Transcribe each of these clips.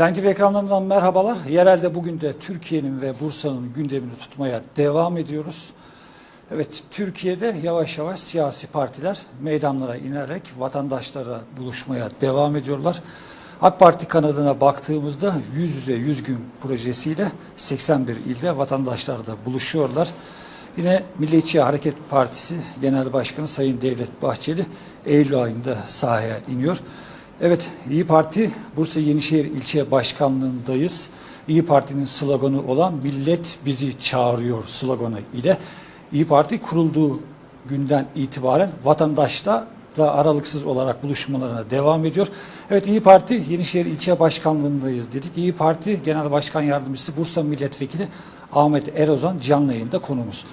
Line TV ekranlarından merhabalar. Yerelde bugün de Türkiye'nin ve Bursa'nın gündemini tutmaya devam ediyoruz. Evet, Türkiye'de yavaş yavaş siyasi partiler meydanlara inerek vatandaşlara buluşmaya devam ediyorlar. AK Parti kanadına baktığımızda yüz yüze 100 gün projesiyle 81 ilde vatandaşlarla buluşuyorlar. Yine Milliyetçi Hareket Partisi Genel Başkanı Sayın Devlet Bahçeli Eylül ayında sahaya iniyor. Evet, İyi Parti Bursa Yenişehir İlçe Başkanlığındayız. İyi Parti'nin sloganı olan Millet Bizi Çağırıyor sloganı ile İyi Parti kurulduğu günden itibaren vatandaşla da aralıksız olarak buluşmalarına devam ediyor. Evet İyi Parti Yenişehir İlçe Başkanlığındayız dedik. İyi Parti Genel Başkan Yardımcısı Bursa Milletvekili Ahmet Erozan canlı yayında konuğumuz.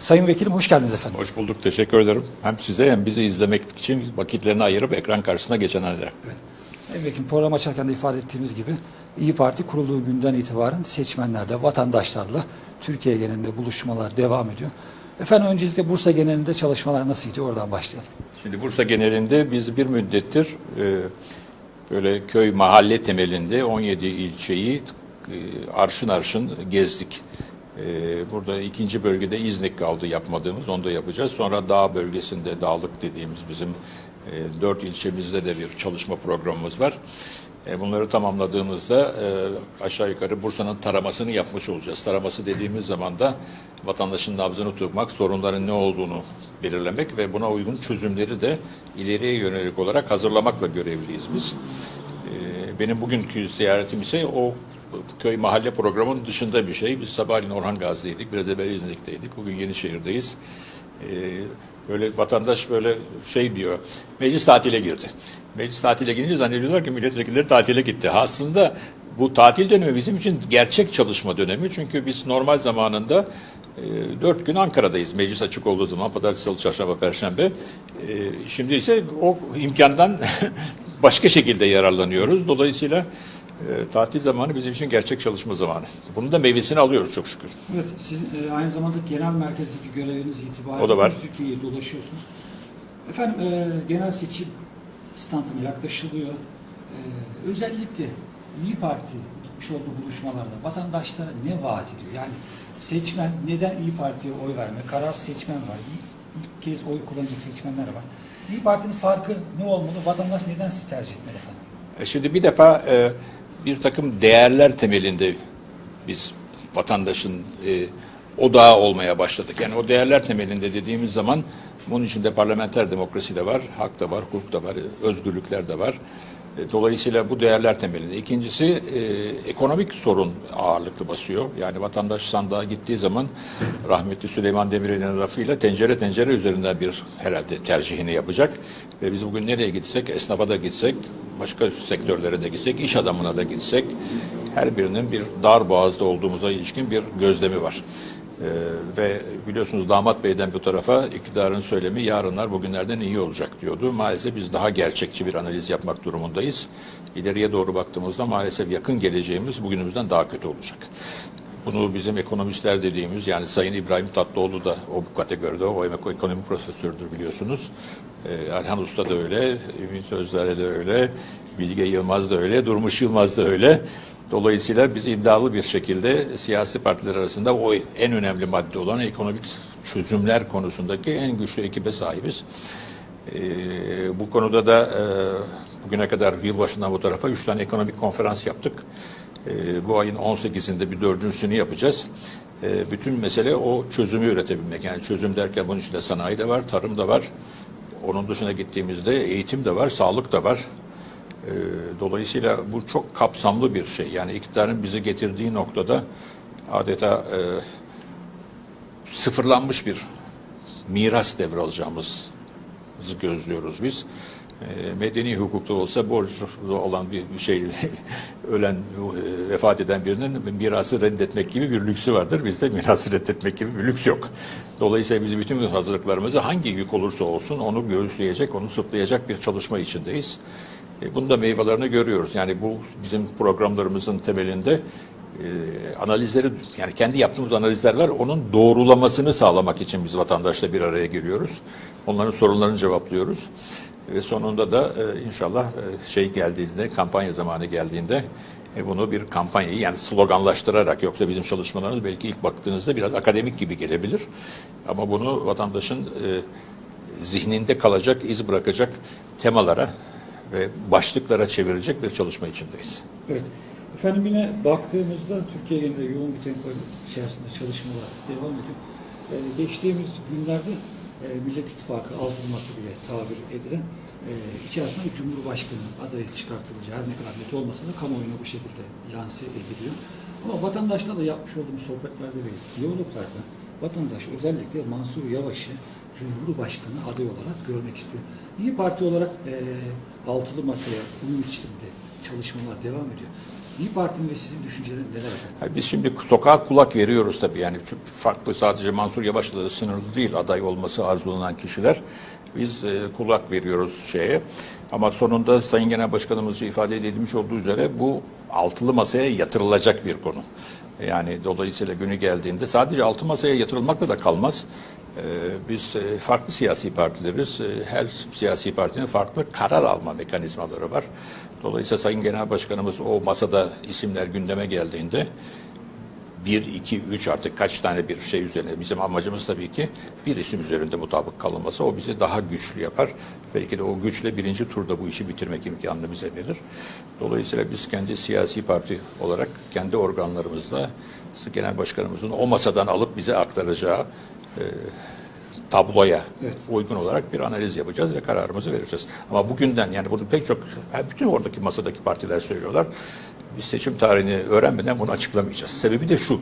Sayın Vekilim hoş geldiniz efendim. Hoş bulduk, teşekkür ederim. Hem size hem bizi izlemek için vakitlerini ayırıp ekran karşısına geçenlere. Sayın Vekilim program açarken de ifade ettiğimiz gibi İyi Parti kurulduğu günden itibaren seçmenlerle, vatandaşlarla Türkiye genelinde buluşmalar devam ediyor. Efendim öncelikle Bursa genelinde çalışmalar nasıl gidiyor? Oradan başlayalım. Şimdi Bursa genelinde biz bir müddettir e, böyle köy mahalle temelinde 17 ilçeyi e, arşın arşın gezdik. E, burada ikinci bölgede İznik kaldı yapmadığımız, onu da yapacağız. Sonra dağ bölgesinde dağlık dediğimiz bizim e, dört ilçemizde de bir çalışma programımız var. E, Bunları tamamladığımızda e, aşağı yukarı Bursa'nın taramasını yapmış olacağız. Taraması dediğimiz zaman da vatandaşın nabzını tutmak, sorunların ne olduğunu belirlemek ve buna uygun çözümleri de ileriye yönelik olarak hazırlamakla görevliyiz biz. Benim bugünkü ziyaretim ise o köy mahalle programının dışında bir şey. Biz sabahleyin Orhan Gazi'deydik, biraz evvel İznik'teydik, bugün Yenişehir'deyiz. Ee, böyle vatandaş böyle şey diyor, meclis tatile girdi. Meclis tatile girince zannediyorlar ki milletvekilleri tatile gitti. Aslında bu tatil dönemi bizim için gerçek çalışma dönemi. Çünkü biz normal zamanında e, dört gün Ankara'dayız. Meclis açık olduğu zaman pazartesi, salı, çarşamba, perşembe. E, şimdi ise o imkandan başka şekilde yararlanıyoruz. Dolayısıyla e, tatil zamanı bizim için gerçek çalışma zamanı. Bunun da meyvesini alıyoruz çok şükür. Evet, siz e, aynı zamanda genel merkezdeki göreviniz itibariyle O da var. Türkiye'yi dolaşıyorsunuz. Efendim e, genel seçim standına yaklaşılıyor. E, özellikle İyi Parti gitmiş olduğu buluşmalarda vatandaşlara ne vaat ediyor? Yani seçmen neden İyi Parti'ye oy verme? Karar seçmen var. İlk, ilk kez oy kullanacak seçmenler var. İyi Parti'nin farkı ne olmalı? Vatandaş neden sizi tercih etmeli efendim? E, Şimdi bir defa e, bir takım değerler temelinde biz vatandaşın e, odağı olmaya başladık. Yani o değerler temelinde dediğimiz zaman bunun içinde parlamenter demokrasi de var, hak da var, hukuk da var, özgürlükler de var. E, Dolayısıyla bu değerler temelinde. İkincisi e, ekonomik sorun ağırlıklı basıyor. Yani vatandaş sandığa gittiği zaman rahmetli Süleyman Demirel'in lafıyla tencere tencere üzerinden bir herhalde tercihini yapacak. Ve biz bugün nereye gitsek, esnafa da gitsek, başka sektörlere de gitsek, iş adamına da gitsek her birinin bir dar boğazda olduğumuza ilişkin bir gözlemi var. Ee, ve biliyorsunuz damat beyden bu tarafa iktidarın söylemi yarınlar bugünlerden iyi olacak diyordu. Maalesef biz daha gerçekçi bir analiz yapmak durumundayız. İleriye doğru baktığımızda maalesef yakın geleceğimiz bugünümüzden daha kötü olacak. Bunu bizim ekonomistler dediğimiz yani Sayın İbrahim Tatlıoğlu da o kategoride o ekonomi profesördür biliyorsunuz. Ee, Erhan Usta da öyle, Ümit Özdere de öyle, Bilge Yılmaz da öyle, Durmuş Yılmaz da öyle. Dolayısıyla biz iddialı bir şekilde siyasi partiler arasında o en önemli madde olan ekonomik çözümler konusundaki en güçlü ekibe sahibiz. Ee, bu konuda da e, bugüne kadar yılbaşından bu tarafa üç tane ekonomik konferans yaptık. Ee, bu ayın 18'inde bir dördüncüsünü yapacağız. Ee, bütün mesele o çözümü üretebilmek. Yani çözüm derken bunun içinde sanayi de var, tarım da var. Onun dışına gittiğimizde eğitim de var, sağlık da var. Ee, Dolayısıyla bu çok kapsamlı bir şey. Yani iktidarın bizi getirdiği noktada adeta e, sıfırlanmış bir miras devralacağımızı gözlüyoruz biz. E, medeni hukukta olsa borçlu olan bir şey ölen e, vefat eden birinin mirası reddetmek gibi bir lüksü vardır. Bizde mirası reddetmek gibi bir lüks yok. Dolayısıyla biz bütün hazırlıklarımızı hangi yük olursa olsun onu göğüsleyecek, onu sırtlayacak bir çalışma içindeyiz. E, Bunun da meyvelerini görüyoruz. Yani bu bizim programlarımızın temelinde e, analizleri yani kendi yaptığımız analizler var. Onun doğrulamasını sağlamak için biz vatandaşla bir araya geliyoruz. Onların sorunlarını cevaplıyoruz. Ve sonunda da e, inşallah e, şey geldiğinde, kampanya zamanı geldiğinde e, bunu bir kampanyayı yani sloganlaştırarak yoksa bizim çalışmalarımız belki ilk baktığınızda biraz akademik gibi gelebilir. Ama bunu vatandaşın e, zihninde kalacak, iz bırakacak temalara ve başlıklara çevirecek bir çalışma içindeyiz. Evet. Efendim yine baktığımızda Türkiye genelinde yoğun bir tempo içerisinde çalışmalar devam ediyor. Ee, geçtiğimiz günlerde e, Millet İttifakı altılması diye tabir edilen e, içerisinde Cumhurbaşkanı adayı çıkartılacağı her ne kadar net olmasa da kamuoyuna bu şekilde lanse ediliyor. Ama vatandaşlarla yapmış olduğumuz sohbetlerde ve diyaloglarda vatandaş özellikle Mansur Yavaş'ı Cumhurbaşkanı adayı olarak görmek istiyor. İyi Parti olarak e, altılı masaya bunun içinde çalışmalar devam ediyor. İyi Parti'nin ve sizin düşünceleriniz neler efendim? Yani Biz şimdi sokağa kulak veriyoruz tabii yani çünkü farklı sadece Mansur Yavaş'la da sınırlı değil aday olması arzulanan kişiler. Biz e, kulak veriyoruz şeye ama sonunda Sayın Genel Başkanımızca ifade edilmiş olduğu üzere bu altılı masaya yatırılacak bir konu. Yani dolayısıyla günü geldiğinde sadece altı masaya yatırılmakla da kalmaz. Ee, Biz e, farklı siyasi partileriz. Ee, Her siyasi partinin farklı karar alma mekanizmaları var. Dolayısıyla Sayın Genel Başkanımız o masada isimler gündeme geldiğinde bir, iki, üç artık kaç tane bir şey üzerine bizim amacımız tabii ki bir isim üzerinde mutabık kalınması o bizi daha güçlü yapar. Belki de o güçle birinci turda bu işi bitirmek imkanını bize verir. Dolayısıyla biz kendi siyasi parti olarak kendi organlarımızla genel başkanımızın o masadan alıp bize aktaracağı e, tabloya Evet. uygun olarak bir analiz yapacağız ve kararımızı vereceğiz. Ama bugünden yani bunu pek çok bütün oradaki masadaki partiler söylüyorlar. Biz seçim tarihini öğrenmeden bunu açıklamayacağız. Sebebi de şu.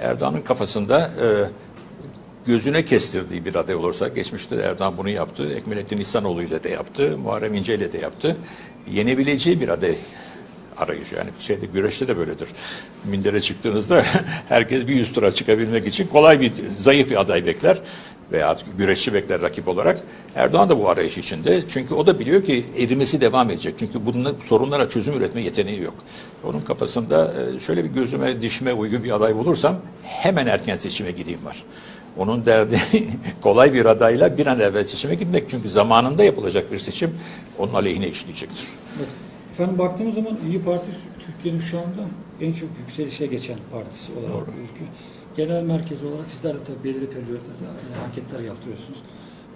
Erdoğan'ın kafasında e, gözüne kestirdiği bir aday olursa geçmişte de Erdoğan bunu yaptı. Ekmelettin İhsanoğlu ile de yaptı. Muharrem İnce ile de yaptı. Yenebileceği bir aday arayışı. Yani şeyde güreşte de böyledir. Mindere çıktığınızda herkes bir yüz tura çıkabilmek için kolay bir zayıf bir aday bekler veya güreşçi bekler rakip olarak. Erdoğan da bu arayış içinde. Çünkü o da biliyor ki erimesi devam edecek. Çünkü bunun sorunlara çözüm üretme yeteneği yok. Onun kafasında e, şöyle bir gözüme dişime uygun bir aday bulursam hemen erken seçime gideyim var. Onun derdi kolay bir adayla bir an evvel seçime gitmek. Çünkü zamanında yapılacak bir seçim onun aleyhine işleyecektir. Evet. Efendim baktığımız zaman İyi Parti Türkiye'nin şu anda en çok yükselişe geçen partisi olarak Doğru. gözüküyor. Genel merkez olarak sizler de tabii belirli periyotlarda e, anketler yaptırıyorsunuz.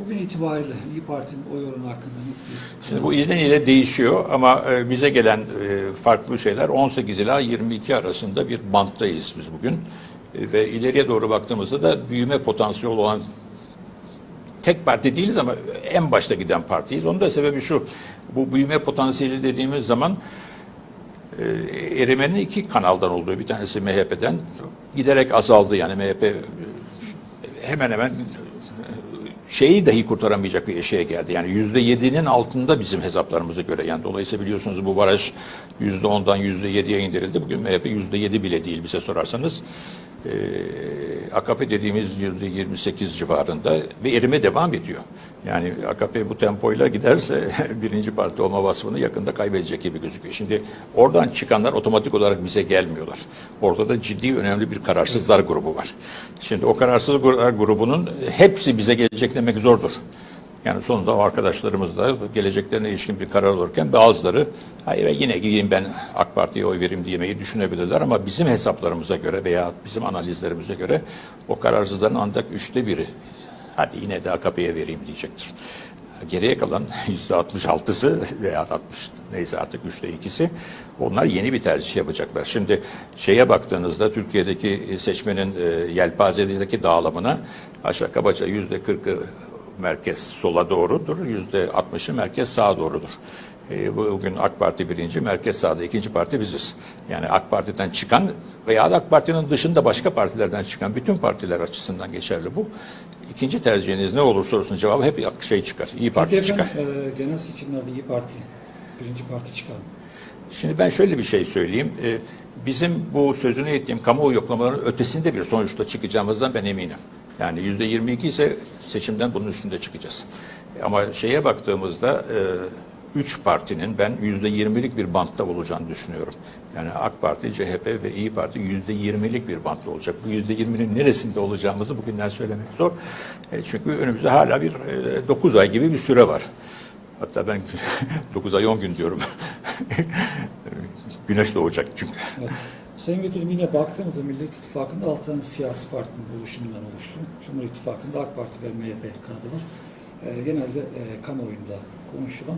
Bugün itibariyle İyi Parti'nin oy oranı hakkında bir... Şimdi bu ilden ile değişiyor ama e, bize gelen e, farklı şeyler 18 ila 22 arasında bir banttayız biz bugün. Ve ileriye doğru baktığımızda da büyüme potansiyeli olan tek parti değiliz ama en başta giden partiyiz. Onun da sebebi şu. Bu büyüme potansiyeli dediğimiz zaman e, erimenin iki kanaldan olduğu. Bir tanesi MHP'den giderek azaldı. Yani MHP e, hemen hemen e, şeyi dahi kurtaramayacak bir eşeğe geldi. Yani yüzde yedinin altında bizim hesaplarımıza göre. Yani dolayısıyla biliyorsunuz bu baraj yüzde ondan yüzde yediye indirildi. Bugün MHP yüzde yedi bile değil bize sorarsanız. Ee, AKP dediğimiz yüzde 28 civarında ve erime devam ediyor. Yani AKP bu tempoyla giderse birinci parti olma vasfını yakında kaybedecek gibi gözüküyor. Şimdi oradan çıkanlar otomatik olarak bize gelmiyorlar. Ortada ciddi önemli bir kararsızlar grubu var. Şimdi o kararsızlar grubunun hepsi bize gelecek demek zordur. Yani sonunda o arkadaşlarımız da geleceklerine ilişkin bir karar alırken bazıları hayır yine gideyim ben AK Parti'ye oy vereyim diyemeyi düşünebilirler ama bizim hesaplarımıza göre veya bizim analizlerimize göre o kararsızların ancak üçte biri hadi yine de AKP'ye vereyim diyecektir. Geriye kalan yüzde 66'sı veya 60 neyse artık üçte ikisi onlar yeni bir tercih yapacaklar. Şimdi şeye baktığınızda Türkiye'deki seçmenin e, yelpazedeki dağılımına aşağı kabaca yüzde 40'ı merkez sola doğrudur, yüzde 60'ı merkez sağa doğrudur. E, bugün AK Parti birinci, merkez sağda ikinci parti biziz. Yani AK Parti'den çıkan veya da AK Parti'nin dışında başka partilerden çıkan bütün partiler açısından geçerli bu. İkinci tercihiniz ne olursa olsun cevabı hep şey çıkar, İyi Parti Peki çıkar. efendim, e, genel seçimlerde İyi Parti birinci parti çıkar mı? Şimdi ben şöyle bir şey söyleyeyim. Ee, Bizim bu sözünü ettiğim kamuoyu yoklamalarının ötesinde bir sonuçta çıkacağımızdan ben eminim. Yani yüzde 22 ise seçimden bunun üstünde çıkacağız. Ama şeye baktığımızda e, üç partinin ben yüzde 20'lik bir bantta olacağını düşünüyorum. Yani AK Parti, CHP ve İyi Parti yüzde 20'lik bir bantta olacak. Bu yüzde 20'nin neresinde olacağımızı bugünden söylemek zor. E, Çünkü önümüzde hala bir 9 ay gibi bir süre var. Hatta ben 9 ay 10 gün diyorum. güneş doğacak çünkü. Evet. Sayın Vekilim yine baktığımızda Millet İttifakı'nda 6 tane siyasi partinin oluşumundan oluşuyor. Cumhur İttifakı'nda AK Parti ve MHP kanadı var. Ee, genelde e, kamuoyunda konuşulan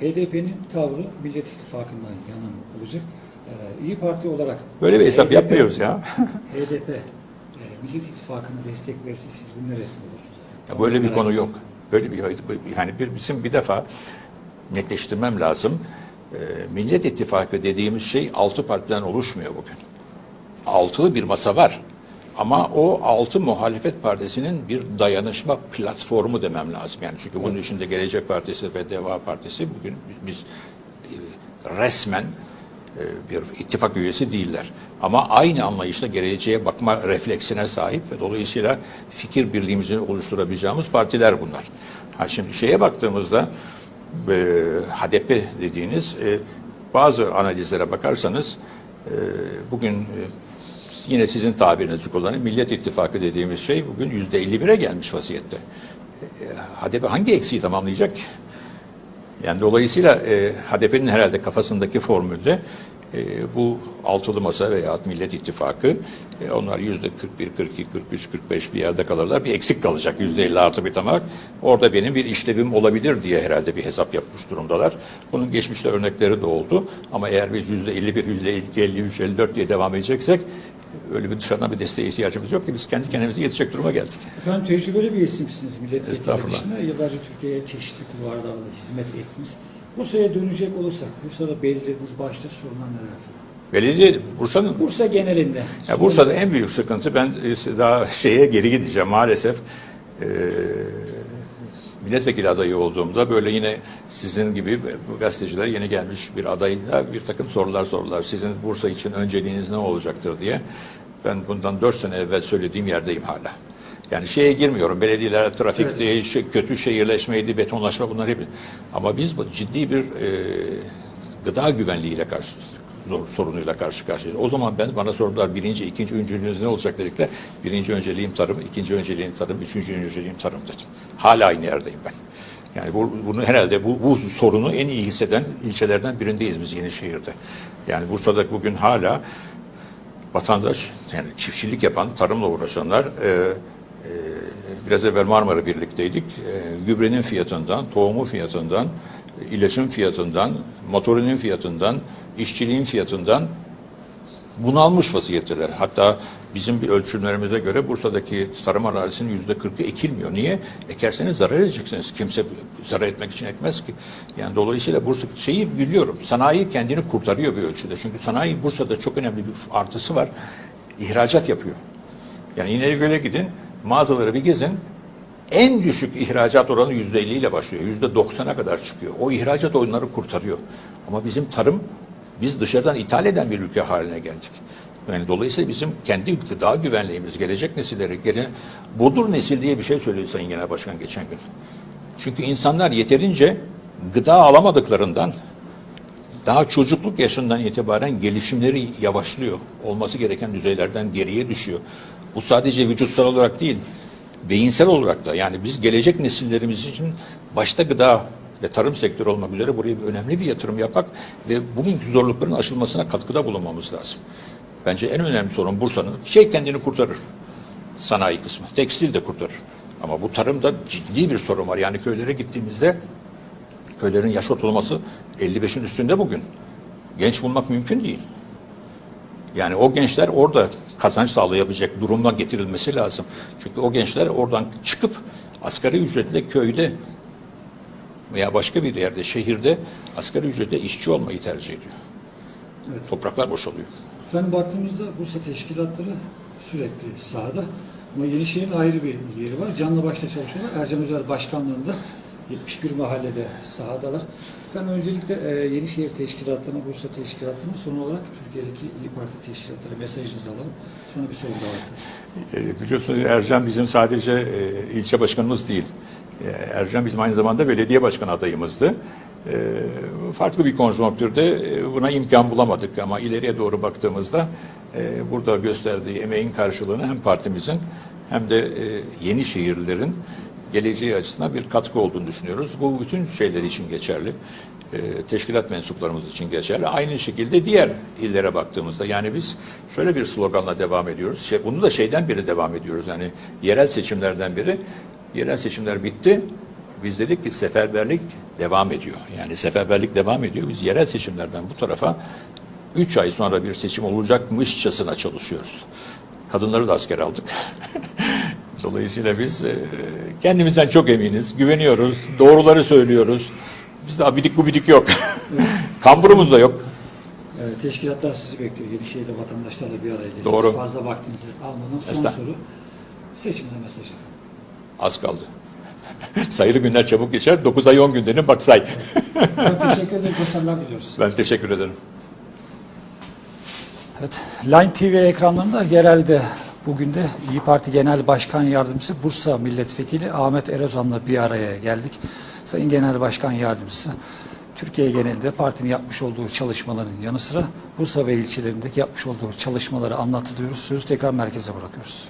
HDP'nin tavrı Millet İttifakı'ndan yana olacak? Ee, İyi Parti olarak Böyle bir hesap HDP yapmıyoruz ya. HDP e, Millet İttifakı'na destek verirse siz bunun neresinde olursunuz? Ya Böyle bir konu yok. Böyle bir yani bir bizim bir defa netleştirmem lazım. Ee, Millet İttifakı dediğimiz şey altı partiden oluşmuyor bugün. Altılı bir masa var. Ama o altı muhalefet partisinin bir dayanışma platformu demem lazım. Yani çünkü bunun içinde Gelecek Partisi ve Deva Partisi bugün biz e, resmen e, bir ittifak üyesi değiller. Ama aynı anlayışla geleceğe bakma refleksine sahip ve dolayısıyla fikir birliğimizi oluşturabileceğimiz partiler bunlar. Ha şimdi şeye baktığımızda e, HDP dediğiniz e, bazı analizlere bakarsanız e, bugün e, yine sizin tabirinizi kullanın Millet İttifakı dediğimiz şey bugün yüzde 51'e gelmiş vaziyette. E, HDP hangi eksiği tamamlayacak? Yani dolayısıyla e, HDP'nin herhalde kafasındaki formülde e, bu altılı masa veya Millet İttifakı e, onlar yüzde 41, 42, 43, 45 bir yerde kalırlar. Bir eksik kalacak yüzde 50 artı bir tamak. Orada benim bir işlevim olabilir diye herhalde bir hesap yapmış durumdalar. Bunun geçmişte örnekleri de oldu. Ama eğer biz yüzde 51, yüzde 52, 53, 54 diye devam edeceksek öyle bir dışarıdan bir desteğe ihtiyacımız yok ki biz kendi kendimize yetecek duruma geldik. Efendim tecrübeli bir isimsiniz milletvekili dışında. Yıllarca Türkiye'ye çeşitli kulvarlarda hizmet ettiniz. Bursa'ya dönecek olursak, Bursa'da belirlediğiniz başta sorunlar neler efendim? Belediye Bursa'nın Bursa genelinde. Ya Bursa'da en büyük sıkıntı ben e, daha şeye geri gideceğim maalesef. Ee, milletvekili adayı olduğumda böyle yine sizin gibi gazeteciler yeni gelmiş bir adayla bir takım sorular sordular. Sizin Bursa için önceliğiniz ne olacaktır diye. Ben bundan dört sene evvel söylediğim yerdeyim hala. Yani şeye girmiyorum. Belediyeler, trafikti, şey- kötü şehirleşmeydi, betonlaşma bunlar hep. Ama biz bu ciddi bir e, gıda güvenliğiyle karşı zor, sorunuyla karşı karşıyayız. O zaman ben bana sordular birinci, ikinci önceliğiniz ne olacak dedikler. Birinci önceliğim tarım, ikinci önceliğim tarım, üçüncü önceliğim tarım dedim. Hala aynı yerdeyim ben. Yani bu, bunu herhalde bu, bu sorunu en iyi hisseden ilçelerden birindeyiz biz Yenişehir'de. Yani Bursa'da bugün hala vatandaş, yani çiftçilik yapan, tarımla uğraşanlar, e, e, biraz evvel Marmara birlikteydik, e, gübrenin fiyatından, tohumu fiyatından, ilacın fiyatından, motorinin fiyatından, işçiliğin fiyatından bunalmış vaziyetteler. Hatta bizim bir ölçümlerimize göre Bursa'daki tarım arazisinin yüzde kırkı ekilmiyor. Niye? Ekerseniz zarar edeceksiniz. Kimse zarar etmek için ekmez ki. Yani dolayısıyla Bursa şeyi biliyorum. Sanayi kendini kurtarıyor bir ölçüde. Çünkü sanayi Bursa'da çok önemli bir artısı var. İhracat yapıyor. Yani İnegöl'e gidin, mağazaları bir gezin. En düşük ihracat oranı yüzde 50 ile başlıyor. Yüzde 90'a kadar çıkıyor. O ihracat oyunları kurtarıyor. Ama bizim tarım, biz dışarıdan ithal eden bir ülke haline geldik. Yani dolayısıyla bizim kendi gıda güvenliğimiz, gelecek nesilleri, gele, bodur nesil diye bir şey söyledi Sayın Genel Başkan geçen gün. Çünkü insanlar yeterince gıda alamadıklarından daha çocukluk yaşından itibaren gelişimleri yavaşlıyor. Olması gereken düzeylerden geriye düşüyor. Bu sadece vücutsal olarak değil, beyinsel olarak da. Yani biz gelecek nesillerimiz için başta gıda ve tarım sektörü olmak üzere buraya bir önemli bir yatırım yapmak ve bugünkü zorlukların aşılmasına katkıda bulunmamız lazım. Bence en önemli sorun Bursa'nın şey kendini kurtarır. Sanayi kısmı. Tekstil de kurtarır. Ama bu tarımda ciddi bir sorun var. Yani köylere gittiğimizde köylerin yaş ortalaması 55'in üstünde bugün. Genç bulmak mümkün değil. Yani o gençler orada kazanç sağlayabilecek duruma getirilmesi lazım. Çünkü o gençler oradan çıkıp asgari ücretle köyde veya başka bir yerde, şehirde asgari ücretle işçi olmayı tercih ediyor. Evet. Topraklar boşalıyor. Efendim baktığımızda Bursa teşkilatları sürekli sahada. Ama Yenişehir'in ayrı bir yeri var. Canlı başta çalışıyorlar. Ercan Özel başkanlığında 71 mahallede sahadalar. Efendim öncelikle e, Yenişehir teşkilatlarına, Bursa teşkilatlarına son olarak Türkiye'deki İyi Parti teşkilatları mesajınızı alalım. Sonra bir soru daha var. E, biliyorsunuz Ercan bizim sadece e, ilçe başkanımız değil. E, Ercan bizim aynı zamanda belediye başkanı adayımızdı. E, farklı bir konjonktürde e, buna imkan bulamadık ama ileriye doğru baktığımızda e, burada gösterdiği emeğin karşılığını hem partimizin hem de e, yeni şehirlerin geleceği açısından bir katkı olduğunu düşünüyoruz. Bu bütün şeyler için geçerli. E, teşkilat mensuplarımız için geçerli. Aynı şekilde diğer illere baktığımızda yani biz şöyle bir sloganla devam ediyoruz. Şey, bunu da şeyden beri devam ediyoruz. Yani yerel seçimlerden biri yerel seçimler bitti. Biz dedik ki seferberlik devam ediyor. Yani seferberlik devam ediyor. Biz yerel seçimlerden bu tarafa 3 ay sonra bir seçim olacakmışçasına çalışıyoruz. Kadınları da asker aldık. Dolayısıyla biz e, kendimizden çok eminiz, güveniyoruz, doğruları söylüyoruz. Bizde abidik gubidik yok. Kamburumuz da yok. Evet, teşkilatlar sizi bekliyor. Yenişehir'de vatandaşlarla bir araya geliyoruz. Doğru. Fazla vaktinizi almadan son Estağ- soru. Seçimde mesaj efendim. Az kaldı. Sayılı günler çabuk geçer. 9 ay 10 günderin bak say. Çok teşekkür ederim. Başarılar diliyoruz. ben teşekkür ederim. Evet, Line TV ekranlarında yerelde bugün de İyi Parti Genel Başkan Yardımcısı Bursa Milletvekili Ahmet Erozan'la bir araya geldik. Sayın Genel Başkan Yardımcısı Türkiye genelinde partinin yapmış olduğu çalışmaların yanı sıra Bursa ve ilçelerindeki yapmış olduğu çalışmaları anlatılıyoruz. Sözü tekrar merkeze bırakıyoruz.